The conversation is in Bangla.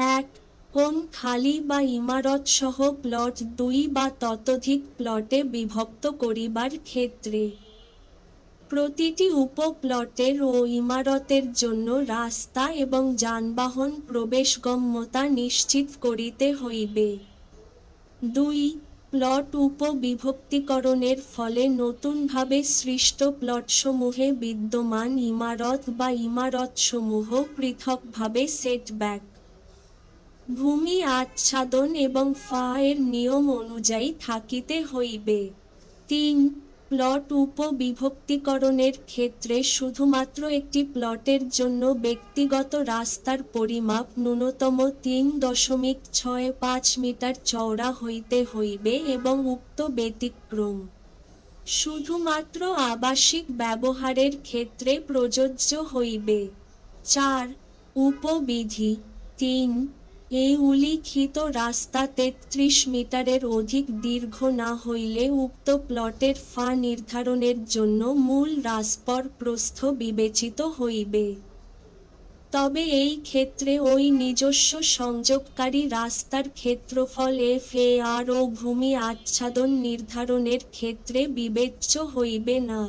এক, কোন খালি বা ইমারত সহ প্লট দুই বা ততোধিক প্লটে বিভক্ত করিবার ক্ষেত্রে? প্রতিটি উপপ্লটের ও ইমারতের জন্য রাস্তা এবং যানবাহন প্রবেশগম্যতা নিশ্চিত করিতে হইবে। দুই, প্লট উপবিভক্তিকরণের ফলে নতুনভাবে সৃষ্ট প্লটসমূহে বিদ্যমান ইমারত বা ইমারতসমূহ পৃথকভাবে সেটব্যাক ভূমি আচ্ছাদন এবং ফা এর নিয়ম অনুযায়ী থাকিতে হইবে। তিন, প্লট উপবিভক্তিকরণের ক্ষেত্রে শুধুমাত্র একটি প্লটের জন্য ব্যক্তিগত রাস্তার পরিমাপ ন্যূনতম তিন দশমিক ছয় পাঁচ মিটার চওড়া হইতে হইবে এবং উক্ত ব্যতিক্রম। শুধুমাত্র আবাসিক ব্যবহারের ক্ষেত্রে প্রযোজ্য হইবে। চার, উপবিধি। তিন এই উল্লিখিত রাস্তা তেত্রিশ মিটারের অধিক দীর্ঘ না হইলে উক্ত প্লটের ফা নির্ধারণের জন্য মূল রাজপর প্রস্থ বিবেচিত হইবে। তবে এই ক্ষেত্রে ওই নিজস্ব সংযোগকারী রাস্তার ক্ষেত্রফল এফ এ আর ও ভূমি আচ্ছাদন নির্ধারণের ক্ষেত্রে বিবেচ্য হইবে না।